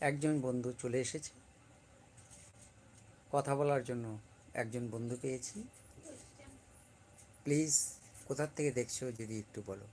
একজন বন্ধু চলে এসেছে। কথা বলার জন্য একজন বন্ধু পেয়েছি। প্লিজ কোথার থেকে দেখছ যদি একটু বলো।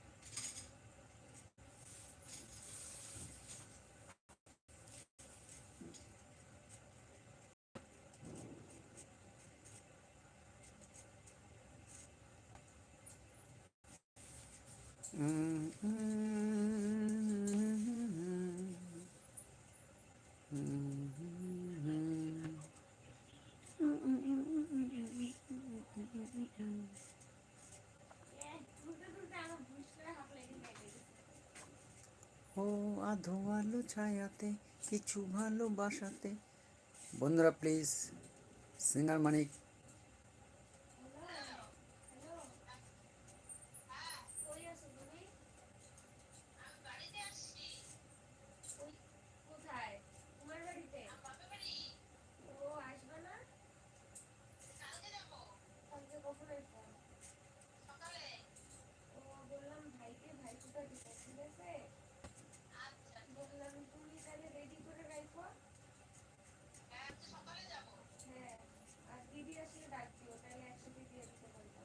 ছায়াতে কিছু ভালোবাসাতে। বন্ধুরা প্লিজ সিঙ্গার মানিক কই আছো তুমি? ওই- কোথায়? তোমার বাড়িতে? ও, আসবে না? কালকে কখন আসবে? ও, বললাম ভাইকে ভাইফোঁটা দিতে, ঠিক আছে? বললাম তুমি তাহলে ready করে রাখো। হ্যাঁ, আর দিদি আসলে ডাক দিও, তাহলে একসাথে দিয়ে দিতে পারব।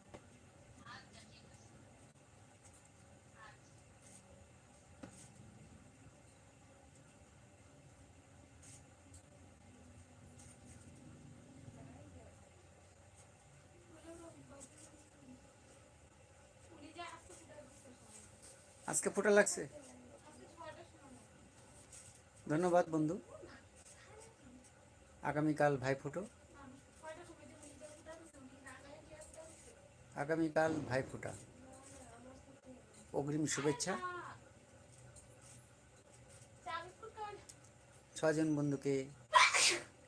আজকে ফোটা লাগছে? ধন্যবাদ বন্ধু। আগামীকাল ভাই ফোটো। আগামীকাল ভাই ফোটা। অগ্রিম শুভেচ্ছা। ছজন বন্ধুকে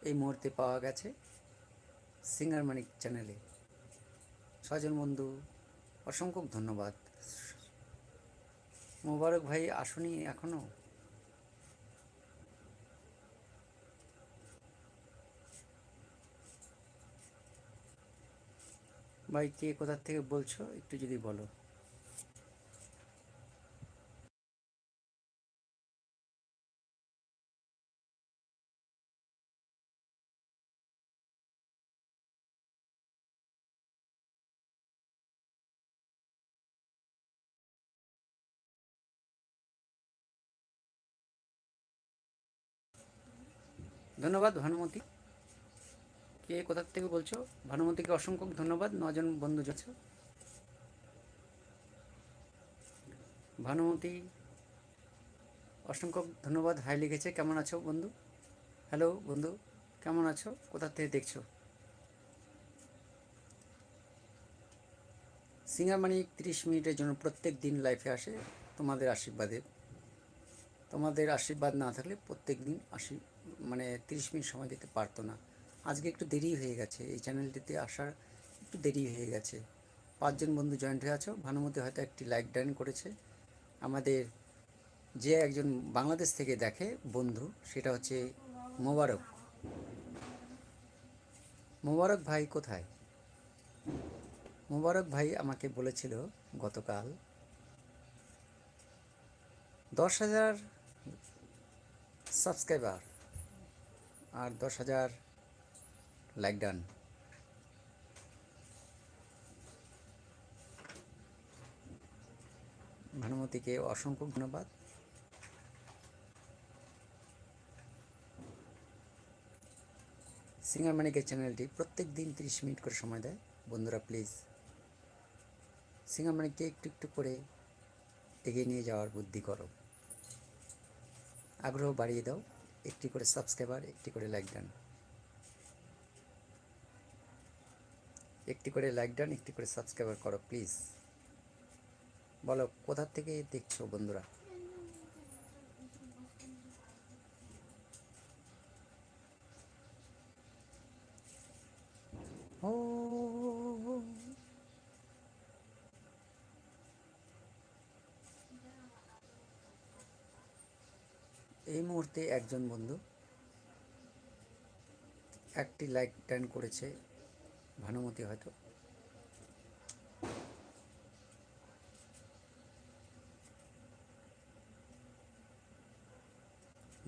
এই মুহূর্তে পাওয়া গেছে সিঙ্গার মানিক চ্যানেলে। ছজন বন্ধু, অসংখ্য ধন্যবাদ। মোবারক ভাই আসুনি এখনও? ভাই কে কোথার থেকে বলছো? একটু যদি বলো। ধন্যবাদ ভানুমতি। কে কোথার থেকে বলছো? ভানুমতিকে অসংখ্য ধন্যবাদ, নজন বন্ধু যাচ্ছে। ভানুমতি, অসংখ্য ধন্যবাদ, হাই লিখেছে, কেমন আছো বন্ধু? হ্যালো বন্ধু, কেমন আছো? কোথা থেকে দেখছ? সিঙ্গামানি তিরিশ মিনিটের জন্য প্রত্যেক দিন লাইফে আসে তোমাদের আশীর্বাদে। তোমাদের আশীর্বাদ না থাকলে প্রত্যেক দিন আশী মানে তিরিশ মিনিট সময় দিতে পারতো না। আজকে একটু দেরি হয়ে গেছে, এই চ্যানেলটিতে আসার একটু দেরি হয়ে গেছে। পাঁচজন বন্ধু জয়েন্ট হয়ে আছো, ভানুমতি হয়তো একটি লাইক ডান করেছে। আমাদের যে একজন বাংলাদেশ থেকে দেখে বন্ধু, সেটা হচ্ছে মোবারক। মোবারক ভাই কোথায়? মোবারক ভাই আমাকে বলেছিল গতকাল, দশ হাজার সাবস্ক্রাইবার আর দশ হাজার লাইক ডান। ভানুমতিকে অসংখ্য ধন্যবাদ। সিঙ্গার মানিকের চ্যানেলটি প্রত্যেক দিন তিরিশ মিনিট করে সময় দেয়। বন্ধুরা প্লিজ সিঙ্গার মানিককে একটু একটু করে এগিয়ে নিয়ে যাওয়ার বুদ্ধি করো। আগ্রহ বাড়িয়ে দাও। একটি করে সাবস্ক্রাইবার, একটি করে লাইক ডান একটি করে লাইক ডান একটি করে সাবস্ক্রাইবার করো, প্লিজ। বলো, কোথা থেকে দেখছ বন্ধুরা? মুহূর্তে একজন বন্ধু একটি লাইক ডান করেছে ভানুমতি হয়তো।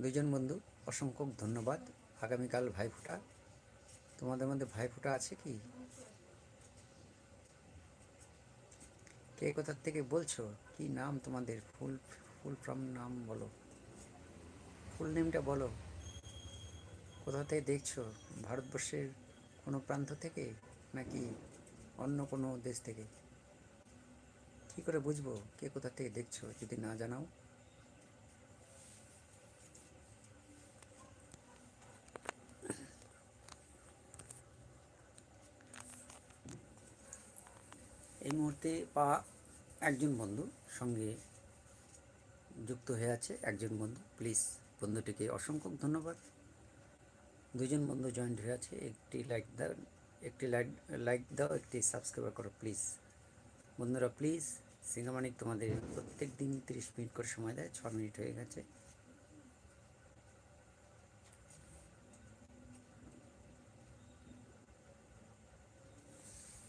দুজন বন্ধু, অসংখ্য ধন্যবাদ। আগামীকাল ভাইফোঁটা। তোমাদের মধ্যে ভাইফোঁটা আছে কি? কে কোথার থেকে বলছো? কি নাম তোমাদের? ফুল ফুল ফ্রম নাম বলো। ফুল নেমটা বলো। কোথা থেকে দেখছ? ভারতবর্ষের কোনো প্রান্ত থেকে নাকি অন্য কোনো দেশ থেকে? কী করে বুঝব কে কোথা থেকে দেখছ, যদি না জানাও? এই মুহূর্তে পা একজন বন্ধু সঙ্গে যুক্ত হয়ে আছে একজন বন্ধু, প্লিজ। বন্ধুটিকে অসংখ্য ধন্যবাদ। দুজন বন্ধু জয়েন্ট হয়ে আছে। একটি লাইক দাও, একটি লাইক লাইক দাও, একটি সাবস্ক্রাইব করো প্লিজ বন্ধুরা প্লিজ সিনেমানিক তোমাদের প্রত্যেক দিন তিরিশ মিনিট করে সময় দেয়, ছ মিনিট হয়ে গেছে।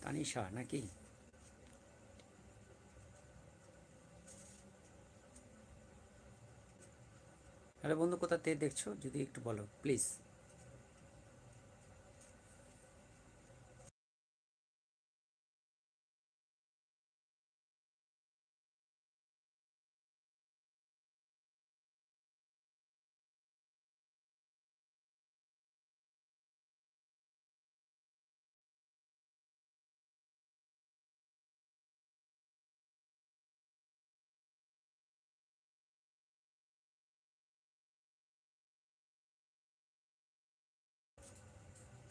তানিশা নাকি? হ্যালো বন্ধু কোথা থেকে দেখছ? যদি একটু বলো প্লিজ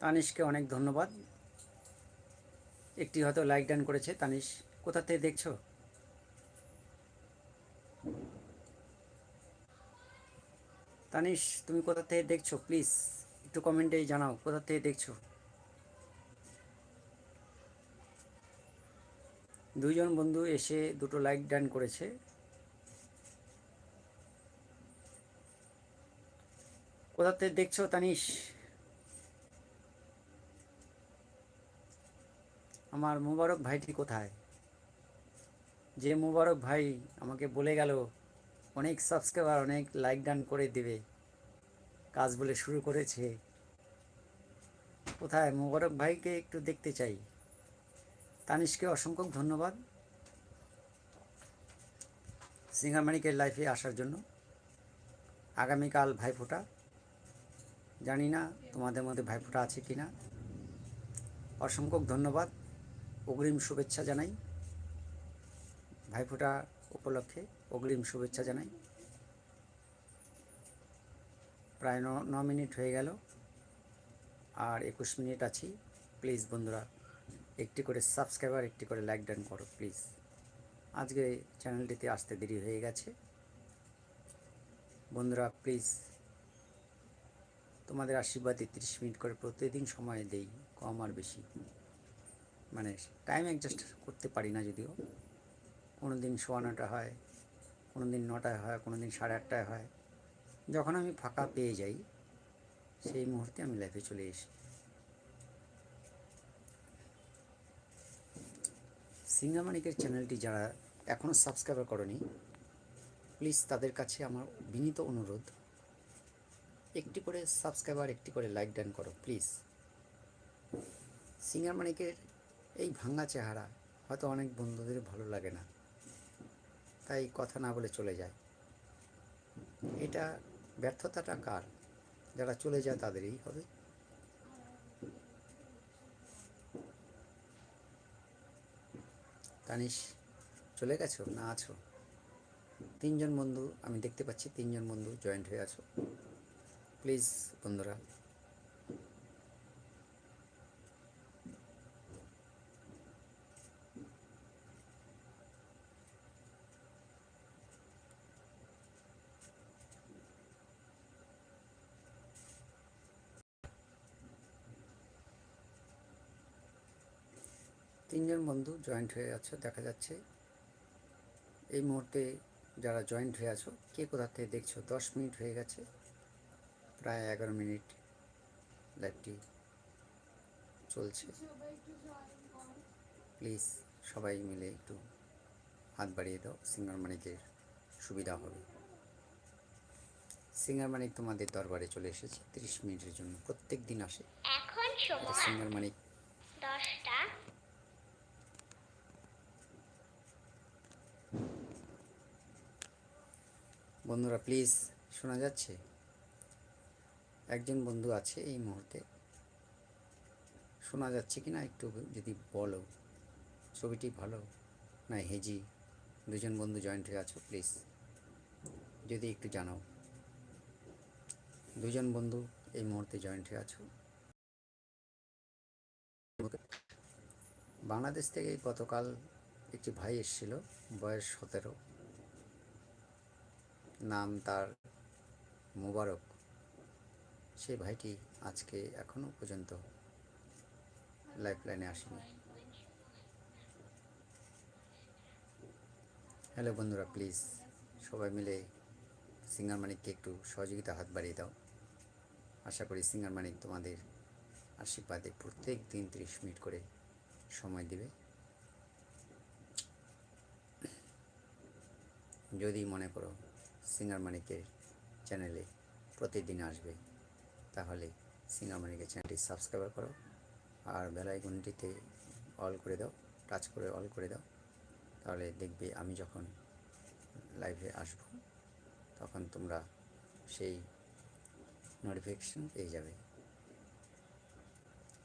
তানিশকে অনেক ধন্যবাদ। একটি হয়তো লাইক ডান করেছে তানিশ। কোথা থেকে দেখছ? তানিশ, তুমি কোথা থেকে দেখছ? প্লিজ, একটু কমেন্টে জানাও, কোথা থেকে দেখছ? দুইজন বন্ধু এসে দুটো লাইক ডান করেছে। কোথা থেকে দেখছ তানিশ? আমার মুবারক ভাইটি কোথায়? যে মুবারক ভাই আমাকে বলে গেল, অনেক সাবস্ক্রাইবার অনেক লাইক ডান করে দেবে। কাজ বলে শুরু করেছে। কোথায়? মুবারক ভাইকে একটু দেখতে চাই। তানিশকে অসংখ্য ধন্যবাদ। সিঙ্গামানিকের লাইফে আসার জন্য। আগামীকাল ভাইফোঁটা? জানি না তোমাদের মধ্যে ভাইফোঁটা আছে কি না অসংখ্য ধন্যবাদ। অগ্রিম শুভেচ্ছা জানাই। ভাইফোঁটা উপলক্ষে অগ্রিম শুভেচ্ছা জানাই। প্রায় ন ন মিনিট হয়ে গেল। আর একুশ মিনিট আছি। প্লিজ বন্ধুরা, একটি করে সাবস্ক্রাইবার একটি করে লাইক ডান করো, প্লিজ। আজকে চ্যানেলটিতে আসতে দেরি হয়ে গেছে। বন্ধুরা, প্লিজ তোমাদের আশীর্বাদে তিরিশ মিনিট করে প্রতিদিন সময় দেই, কম আর বেশি। মানে টাইম অ্যাডজাস্ট করতে পারি না যদিও। কোনো দিন সোয়া নটা হয় কোনো দিন নটায় হয় কোনো দিন সাড়ে আটটায় হয়। যখন আমি ফাঁকা পেয়ে যাই, সেই মুহূর্তে আমি লাইফে চলে এসি সিঙ্গামানিকের চ্যানেলটি যারা এখনও সাবস্ক্রাইবার করনি প্লিজ তাদের কাছে আমার বিনীত অনুরোধ, একটি করে সাবস্ক্রাইবার একটি করে লাইক ডান করো প্লিজ সিঙ্গার মানিকের এই ভাঙা চেহারা হয়তো অনেক বন্ধুদের ভালো লাগে না। তাই কথা না বলে চলে যায়। এটা ব্যর্থতাটা কার? যারা চলে যায় তাদেরই হবে। তানিশ, চলে গেছো না আছো? তিনজন বন্ধু, আমি দেখতে পাচ্ছি তিনজন বন্ধু জয়েন্ট হয়ে আছো। প্লিজ বন্ধুরা তিনজন বন্ধু জয়েন্ট হয়ে আছো দেখা যাচ্ছে। এই মুহূর্তে যারা জয়েন্ট হয়ে আছো কে কোথা থেকে দেখছ? দশ মিনিট হয়ে গেছে প্রায় এগারো মিনিট লাইভটি চলছে। প্লিজ সবাই মিলে একটু হাত বাড়িয়ে দাও সিঙ্গার মানিকের সুবিধা হবে। সিঙ্গার মানিক তোমাদের দরবারে চলে এসেছে তিরিশ মিনিটের জন্য। প্রত্যেক দিন আসে। সিঙ্গার মানিক বন্ধুরা প্লিজ শোনা যাচ্ছে? একজন বন্ধু আছে এই মুহূর্তে। শোনা যাচ্ছে কি না একটু যদি বলো? ছবিটি ভালো? না হেজি দুজন বন্ধু জয়েন্ট হয়ে আছো প্লিজ যদি একটু জানাও। দুজন বন্ধু এই মুহূর্তে জয়েন্ট হয়ে আছো। বাংলাদেশ থেকে গতকাল একটি ভাই এসেছিল, বয়স সতেরো। নাম তার মোবারক। সেই ভাইটি আজকে এখনও পর্যন্ত লাইফ লাইনে আসেনি। হ্যালো বন্ধুরা, প্লিজ সবাই মিলে সিঙ্গার মানিককে একটু সহযোগিতা হাত বাড়িয়ে দাও। আশা করি সিঙ্গার মানিক তোমাদের আশীর্বাদে প্রত্যেক দিন তিরিশ মিনিট করে সময় দিবে। যদি মনে করো সিঙ্গার মানিকের চ্যানেলে প্রতিদিন আসবে। তাহলে সিঙ্গার মানিকের চ্যানেলটি সাবস্ক্রাইব করো আর বেলাইকনটিতে অল করে দাও, টাচ করে অল করে দাও। তাহলে দেখবে আমি যখন লাইভে আসব, তখন তোমরা সেই নোটিফিকেশন পেয়ে যাবে।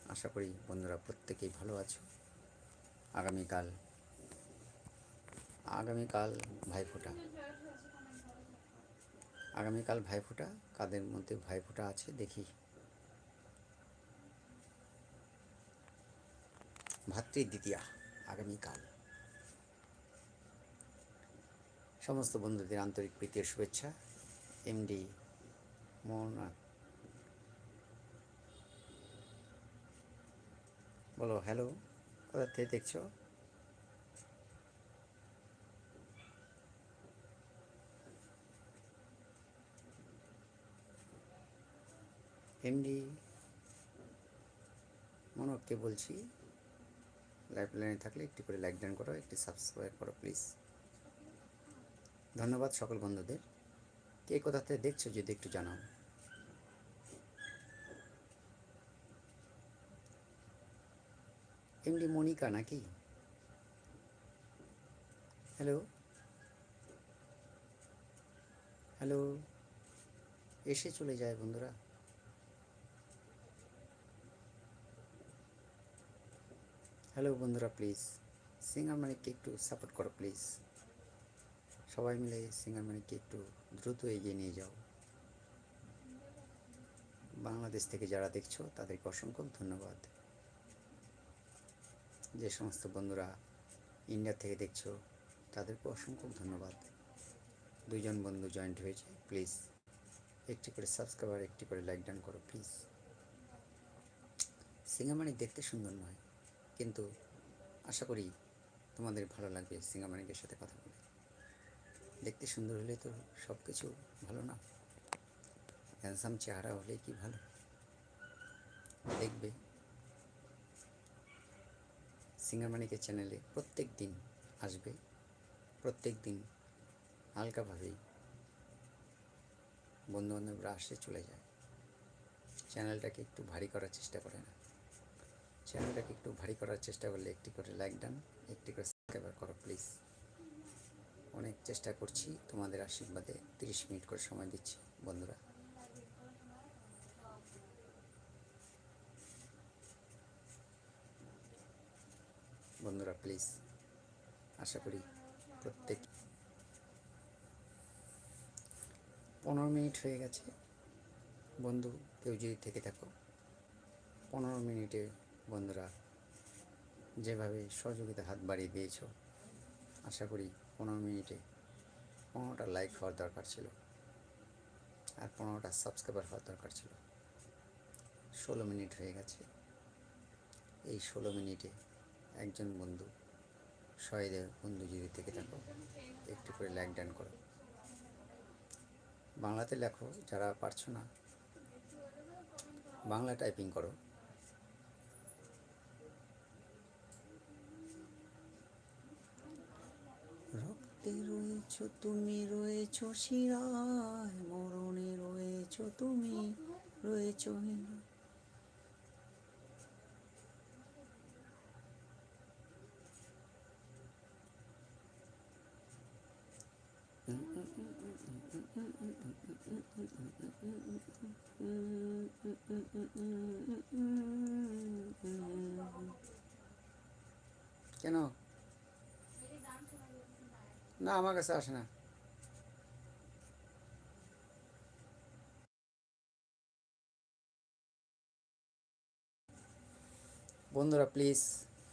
আশা করি বন্ধুরা প্রত্যেকেই ভালো আছো। আগামীকাল আগামীকাল ভাইফোঁটা। আগামীকাল ভাইফোঁটা, কাদের মধ্যে ভাইফোঁটা আছে দেখি। ভাতৃদ্বিতীয়া আগামীকাল। সমস্ত বন্ধুদের আন্তরিক প্রীতির শুভেচ্ছা। এমডি মোহনাথ বলো, হ্যালো, কোথা থেকে দেখছ? এমডি মনোহরকে বলছি লাইভ লাইনে থাকলে একটি করে লাইক ডান করো, একটি সাবস্ক্রাইব করো প্লিজ ধন্যবাদ সকল বন্ধুদের। কে কোথা থেকে দেখছ যদি একটু জানাও। এমডি মনিকা নাকি? হ্যালো হ্যালো এসে চলে যায় বন্ধুরা। হ্যালো বন্ধুরা প্লিজ সিঙ্গার মানিককে একটু সাপোর্ট করো প্লিজ সবাই মিলে সিঙ্গার মানিককে একটু দ্রুত এগিয়ে নিয়ে যাও। বাংলাদেশ থেকে যারা দেখছ, তাদেরকে অসংখ্য ধন্যবাদ। যে সমস্ত বন্ধুরা ইন্ডিয়া থেকে দেখছ, তাদেরকে অসংখ্য ধন্যবাদ। দুইজন বন্ধু জয়েন্ট হয়েছে প্লিজ একটি করে সাবস্ক্রাইবার একটি করে লাইক ডান করো প্লিজ সিঙ্গামানিক দেখতে সুন্দর নয়। কিন্তু আশা করি তোমাদের ভালো লাগবে সিঙ্গামানিকের সাথে কথা বলে। দেখতে সুন্দর হলে তো সব কিছু ভালো না? হ্যান্ডসাম চেহারা হলে কি ভালো? দেখবে। সিঙ্গারমানিকের চ্যানেলে প্রত্যেক দিন আসবে। প্রত্যেক দিন হালকাভাবেই বন্ধুবান্ধবরা আসে, চলে যায়। চ্যানেলটাকে একটু ভারী করার চেষ্টা করে না। চ্যানেলটাকে একটু ভারী করার চেষ্টা করলে একটি করে লাইক ডান একটি করে সাবস্ক্রাইবার করো, প্লিজ। অনেক চেষ্টা করছি তোমাদের আশীর্বাদে। তিরিশ মিনিট করে সময় দিচ্ছি, বন্ধুরা। বন্ধুরা, প্লিজ, আশা করি প্রত্যেক পনেরো মিনিট হয়ে গেছে। বন্ধু, কেউ যদি থেকে থাকো, পনেরো মিনিটে বন্ধুরা, যেভাবে সহযোগিতা হাত বাড়িয়ে দিয়েছ, আশা করি পনেরো মিনিটে পনেরোটা লাইক হওয়ার দরকার ছিল আর পনেরোটা সাবস্ক্রাইবার হওয়ার দরকার ছিল। ষোলো মিনিট হয়ে গেছে। এই ষোলো মিনিটে একজন বন্ধু শহীদের বন্ধু যদি থেকে থাকো, একটু করে লাইক ডান করো। বাংলাতে লেখো, যারা পারছ না, বাংলা টাইপিং করো। রক্তে রয়েছ তুমি রয়েছ শিরায় মরণের রয়েছো তুমি রয়েছো কেন? না, আমার কাছে আসে না। বন্ধুরা প্লিজ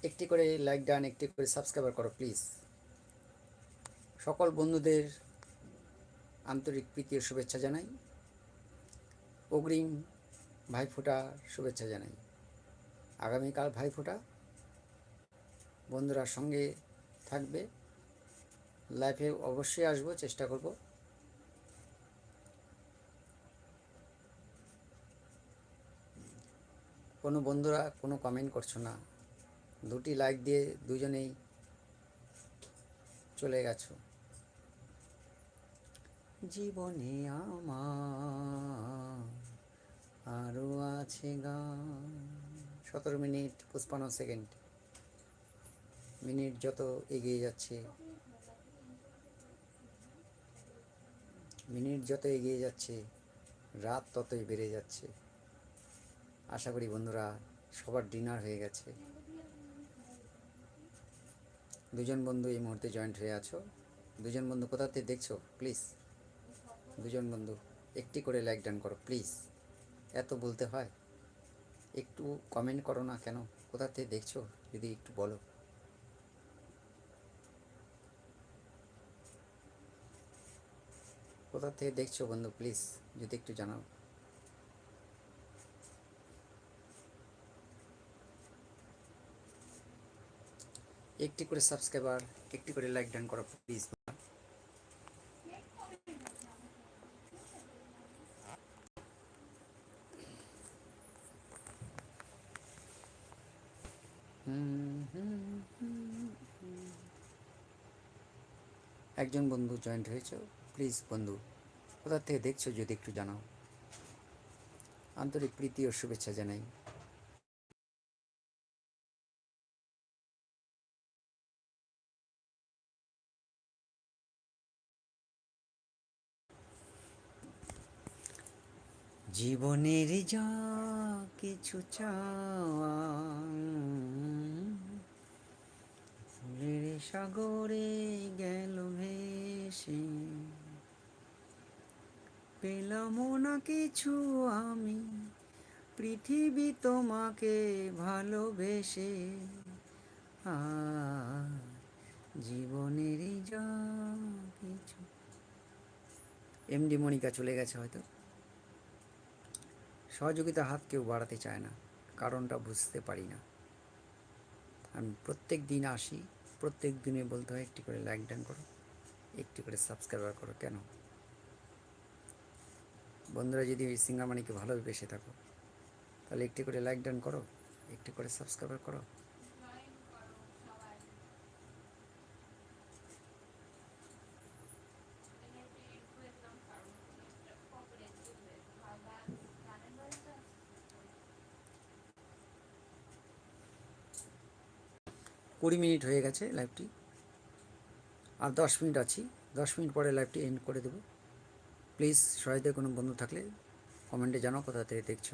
একটি করে লাইক ডান, একটি করে সাবস্ক্রাইবার করো প্লিজ সকল বন্ধুদের আন্তরিক প্রীতি ও শুভেচ্ছা জানাই। অগ্রিম ভাইফোঁটা শুভেচ্ছা জানাই। আগামীকাল ভাইফোঁটা বন্ধুরা সঙ্গে থাকবে। লাইফে অবশ্যই আসব, চেষ্টা করব। কোনো বন্ধুরা কোনো কমেন্ট করছ না। দুটি লাইক দিয়ে দুজনেই চলে গেছো। জীবনে আমার আরও আছে সতেরো মিনিট পঁচপান্ন সেকেন্ড মিনিট যত এগিয়ে যাচ্ছে। মিনিট যত এগিয়ে যাচ্ছে, রাত ততই বেড়ে যাচ্ছে। আশা করি বন্ধুরা, সবার ডিনার হয়ে গেছে। দুজন বন্ধু এই মুহূর্তে জয়েন্ট হয়ে আছো। দুজন বন্ধু কোথাতে দেখছ? প্লিজ দুজন বন্ধু, একটি করে লাইক ডান করো প্লিজ এত বলতে হয়? একটু কমেন্ট করো না কেন? কোথা থেকে দেখছ? যদি একটু বলো। কোথা থেকে দেখছ বন্ধু? প্লিজ, যদি একটু জানাও। একটি করে সাবস্ক্রাইবার একটি করে লাইক ডান করো প্লিজ একজন বন্ধু জয়েন্ট হয়েছে? প্লিজ বন্ধু, কোথা থেকে দেখছ যদি একটু জানাও। আন্তরিক প্রীতি ও শুভেচ্ছা জানাই। জীবনের যা কিছু চাওয়া সাগরে গেল ভেসে। পেলাম না কিছু আমি। পৃথিবী তোমাকে ভালোবেসে আর জীবনের যা কিছু। এমডি মনিকা চলে গেছে হয়তো। সহযোগিতা হাত কেউ বাড়াতে চায় না, কারণটা বুঝতে পারি না। আমি প্রত্যেক দিন আসি, প্রত্যেক দিনে বলতে হয় একটি করে লাইক ডান করো, একটি করে সাবস্ক্রাইবার করো, কেন? বন্ধুরা, যদি সিঙ্গামানিকে ভালোবেসে থাকো, তাহলে একটি করে লাইক ডান করো, একটি করে সাবস্ক্রাইবার করো। কুড়ি মিনিট হয়ে গেছে লাইভটি আর দশ মিনিট আছি, দশ মিনিট পরে লাইভটি এন্ড করে দেবো। প্লিজ সহায়তায় কোনো বন্ধু থাকলে কমেন্টে জানাও কোথা থেকে দেখছ।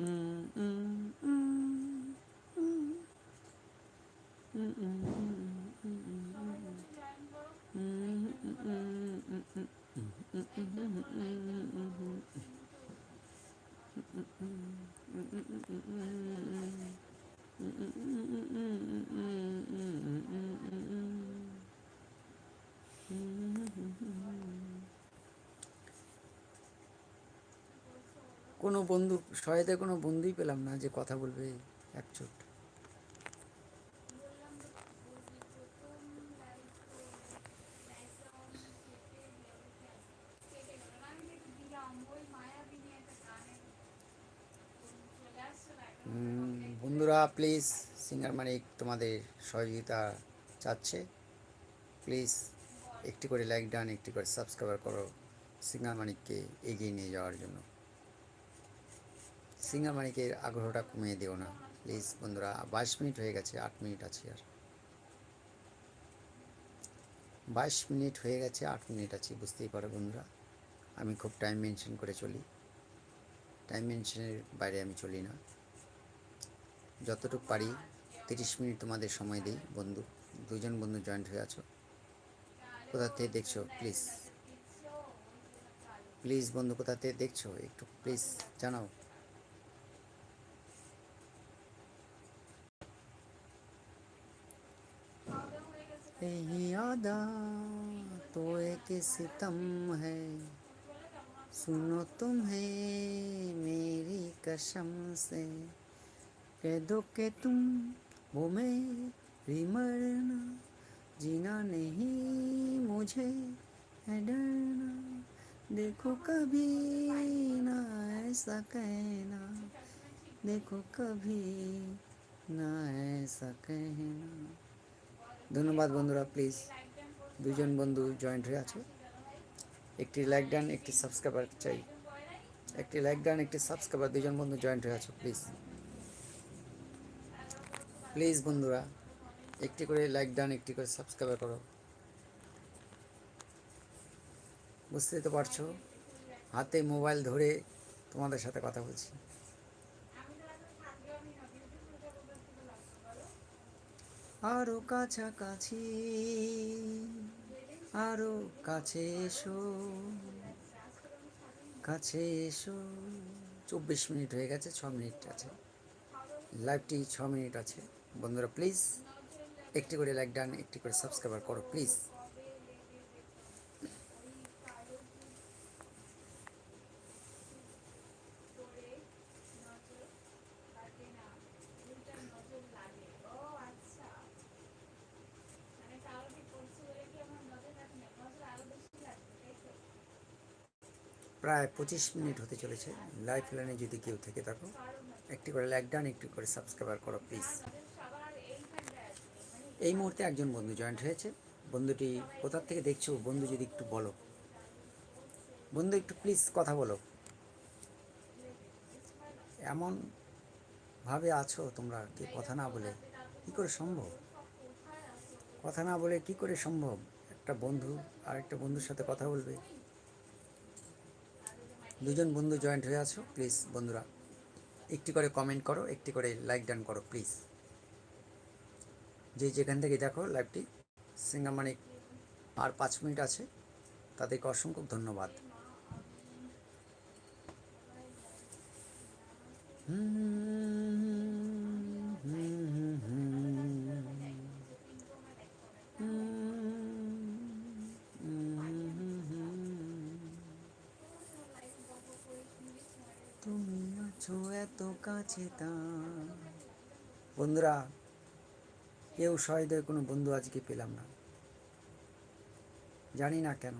Mm-mm. কোনো বন্ধু সহায়তায় কোনো বন্ধুই পেলাম না যে কথা বলবে একচোট। বন্ধুরা প্লিজ সিঙ্গার মানিক তোমাদের সহযোগিতা চাচ্ছে। প্লিজ একটি করে লাইক ডান একটি করে সাবস্ক্রাইবার করো। সিঙ্গার মানিককে এগিয়ে নিয়ে যাওয়ার জন্য। সিঙ্গার মানিকের আগ্রহটা কমিয়ে দিও না। প্লিজ, বন্ধুরা, বাইশ মিনিট হয়ে গেছে, আট মিনিট আছে আর। বাইশ মিনিট হয়ে গেছে, আট মিনিট আছে, বুঝতেই পারো বন্ধুরা। আমি খুব টাইম মেনশন করে চলি। টাইম মেনশনের বাইরে আমি চলি না। যতটুকু পারি, তিরিশ মিনিট তোমাদের সময় দিই, বন্ধু। দুজন বন্ধু জয়েন্ট হয়ে আছো। কোথা থেকে দেখছ? প্লিজ প্লিজ বন্ধু, কোথা থেকে দেখছ? একটু প্লিজ জানাও। यही आदा तो एक सितम है। सुनो तुम्हें मेरी कसम से। कह दो के तुम वो मेरी मरना। जीना नहीं मुझे है डरना। देखो कभी ना ऐसा कहना। देखो कभी না ऐसा कहना। ধন্যবাদ বন্ধুরা প্লিজ দুজন বন্ধু জয়েন্ট হয়ে আছে। একটি লাইক ডান একটি সাবস্ক্রাইবার চাই। একটি লাইক ডান একটি সাবস্ক্রাইবার দুজন বন্ধু জয়েন্ট হয়ে আছো প্লিজ প্লিজ বন্ধুরা, একটি করে লাইক ডান একটি করে সাবস্ক্রাইবার করো। বুঝতেই তো পারছ? হাতে মোবাইল ধরে তোমাদের সাথে কথা বলছি। আরও কাছাকাছি, আরও কাছে এসো কাছে এসো। চব্বিশ মিনিট হয়ে গেছে, ছ মিনিট আছে। লাইভটি ছ মিনিট আছে। বন্ধুরা, প্লিজ, একটি করে লাইক ডান, একটি করে সাবস্ক্রাইবার করো, প্লিজ ও আচ্ছা মানে কারও কি করছে বলে কি আমার নজর রাখি না নজর আরও বেশি লাগবে তাই তো প্রায় পঁচিশ মিনিট হতে চলেছে। লাইভ লাইনে যদি কেউ থেকে থাকো, একটি করে লাইক ডান একটি করে সাবস্ক্রাইবার করো প্লিজ এই মুহূর্তে একজন বন্ধু জয়েন্ট হয়েছে। বন্ধুটি কোথার থেকে দেখছ? বন্ধু যদি একটু বলো। বন্ধু, একটু প্লিজ কথা বলো। এমন ভাবে আছো তোমরা কি কথা না বলে কি করে সম্ভব? কথা না বলে কি করে সম্ভব? একটা বন্ধু আর একটা বন্ধুর সাথে কথা বলবে। দুজন বন্ধু জয়েন্ট হয়ে আছো প্লিজ বন্ধুরা, একটি করে কমেন্ট করো, একটি করে লাইক ডান করো প্লিজ যে যেখান থেকে দেখো লাইভটি সিঙ্গামানিক আর পাঁচ মিনিট আছে, তাদেরকে অসংখ্য ধন্যবাদ। তুমি আছো এত কাছে তা। বন্ধুরা কেউ সহৃদয় কোনো বন্ধু আজকে পেলাম না। জানি না কেন।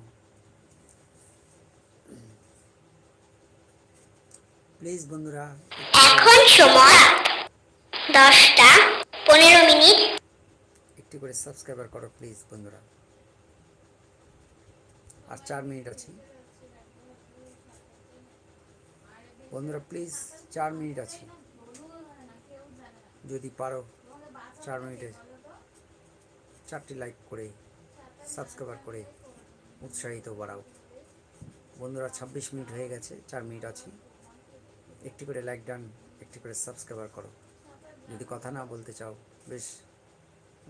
প্লিজ বন্ধুরা এখন সময় দশটা পনেরো মিনিট। একটি করে সাবস্ক্রাইবার করো প্লিজ বন্ধুরা। আর চার মিনিট আছে। বন্ধুরা প্লিজ চার মিনিট আছে। যদি পারো, চার মিনিটে চারটি লাইক করে সাবস্ক্রাইবার করে উৎসাহিত বাড়াও। বন্ধুরা, ছাব্বিশ মিনিট হয়ে গেছে, চার মিনিট আছি। একটি করে লাইক ডান একটি করে সাবস্ক্রাইবার করো। যদি কথা না বলতে চাও, বেশ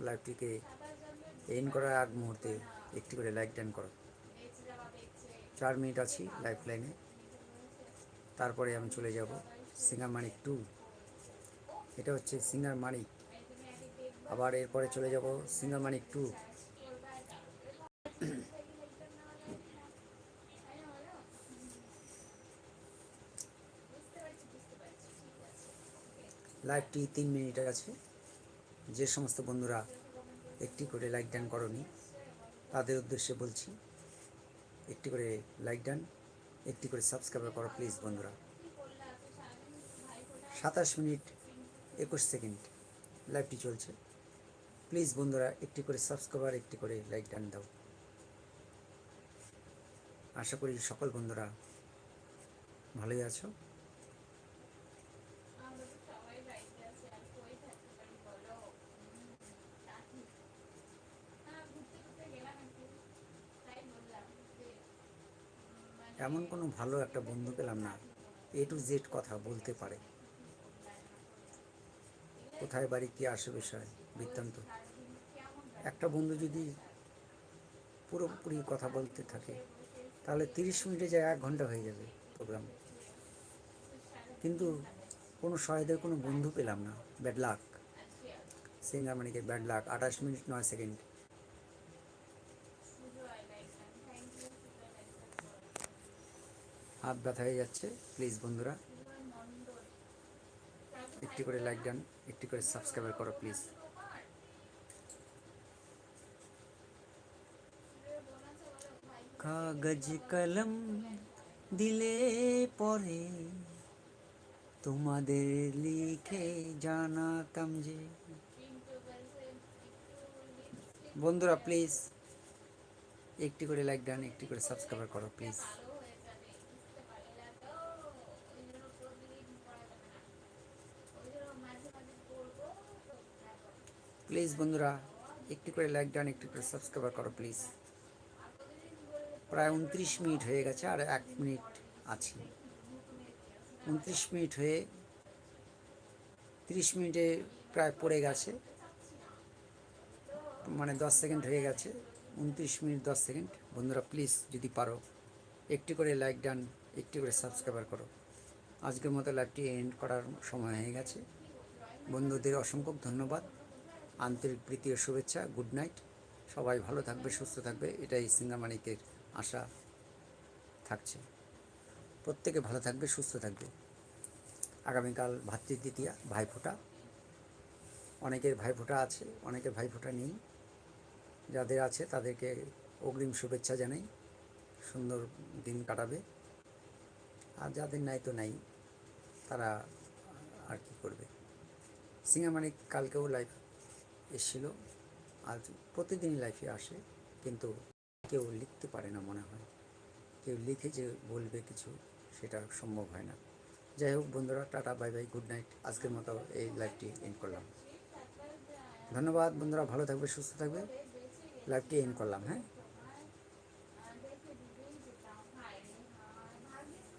লাইভটিকে এন করার আগ মুহূর্তে একটি করে লাইক ডান করো। চার মিনিট আছি লাইফ লাইনে তারপরে আমি চলে যাব সিঙ্গার মানিক টু। এটা হচ্ছে সিঙ্গার মানিক। আবার এরপরে চলে যাব সিঙ্গার মানিক টু। লাইভটি তিন মিনিটের আছে। যে সমস্ত বন্ধুরা একটি করে লাইক ডান করনি, তাদের উদ্দেশ্যে বলছি, একটি করে লাইক ডান একটি করে সাবস্ক্রাইব করো প্লিজ বন্ধুরা। সাতাশ মিনিট, একুশ সেকেন্ড লাইভটি চলছে। প্লিজ বন্ধুরা, একটি করে সাবস্ক্রাইবার, একটি করে লাইক ডান দাও। আশা করি সকল বন্ধুরা ভালোই আছো আমরা তো সবাই বাড়িতে আছি আর কই থাকতে পারি বলো উম, তা ঠিক। হ্যাঁ, ঘুরতে ঘুরতে গেলাম একটু তাই বললাম যে উম, মানে এমন কোনো ভালো একটা বন্ধু পেলাম না এ টু জেড কথা বলতে পারে। কোথায় বাড়ি, কি আসে বিষয়, বৃত্তান্ত। একটা বন্ধু যদি পুরোপুরি কথা বলতে থাকে, তাহলে তিরিশ মিনিটে যায় এক ঘণ্টা হয়ে যাবে প্রোগ্রাম কিন্তু কোনো সহায়দের কোনো বন্ধু পেলাম না ব্যাড লাক সিঙ্গার মানিকের ব্যাড লাক আঠাশ মিনিট, নয় সেকেন্ড হাত ব্যথা হয়ে যাচ্ছে। প্লিজ বন্ধুরা, একটি করে লাইক ডান একটি করে সাবস্ক্রাইব করো প্লিজ কাগজ, কলম দিলে পরে তোমাদের লিখে জানাতাম যে। বন্ধুরা প্লিজ একটি করে লাইক ডান একটি করে সাবস্ক্রাইব করো প্লিজ প্লিজ বন্ধুরা, একটি করে লাইক ডান একটি করে সাবস্ক্রাইব করো প্লিজ প্রায় উনত্রিশ মিনিট হয়ে গেছে আর এক মিনিট আছে। উনত্রিশ মিনিট হয়ে তিরিশ মিনিটে প্রায় পড়ে গেছে। মানে দশ সেকেন্ড হয়ে গেছে। উনত্রিশ মিনিট, দশ সেকেন্ড। বন্ধুরা প্লিজ যদি পারো, একটি করে লাইক ডান একটি করে সাবস্ক্রাইবার করো। আজকের মতো লাইভটি এন্ড করার সময় হয়ে গেছে। বন্ধুদের অসংখ্য ধন্যবাদ। আন্তরিক প্রীতি ও শুভেচ্ছা, গুড নাইট। সবাই ভালো থাকবে, সুস্থ থাকবে, এটাই সিঙ্গামানিকের আশা থাকছে। প্রত্যেকে ভালো থাকবে, সুস্থ থাকবে। আগামীকাল ভাতৃদ্বিতীয়া, ভাইফোঁটা। অনেকের ভাইফোঁটা আছে, অনেকের ভাইফোঁটা নেই। যাদের আছে তাদেরকে অগ্রিম শুভেচ্ছা জানাই। সুন্দর দিন কাটাবে। আর যাদের নাই তো নাই, তারা আর কি করবে। সিঙ্গামানিক কালকেও লাইভ এসেছিল। আজ প্রতিদিন লাইফে আসে, কিন্তু কেউ লিখতে পারে না মনে হয়। কেউ লিখে যে বলবে কিছু, সেটা সম্ভব হয় না। যাই হোক বন্ধুরা, tata bye bye good night আজকের মতো এই লাইভটি এন্ড করলাম। ধন্যবাদ বন্ধুরা, ভালো থাকবে, সুস্থ থাকবে। লাইভটি এন্ড করলাম হ্যাঁ?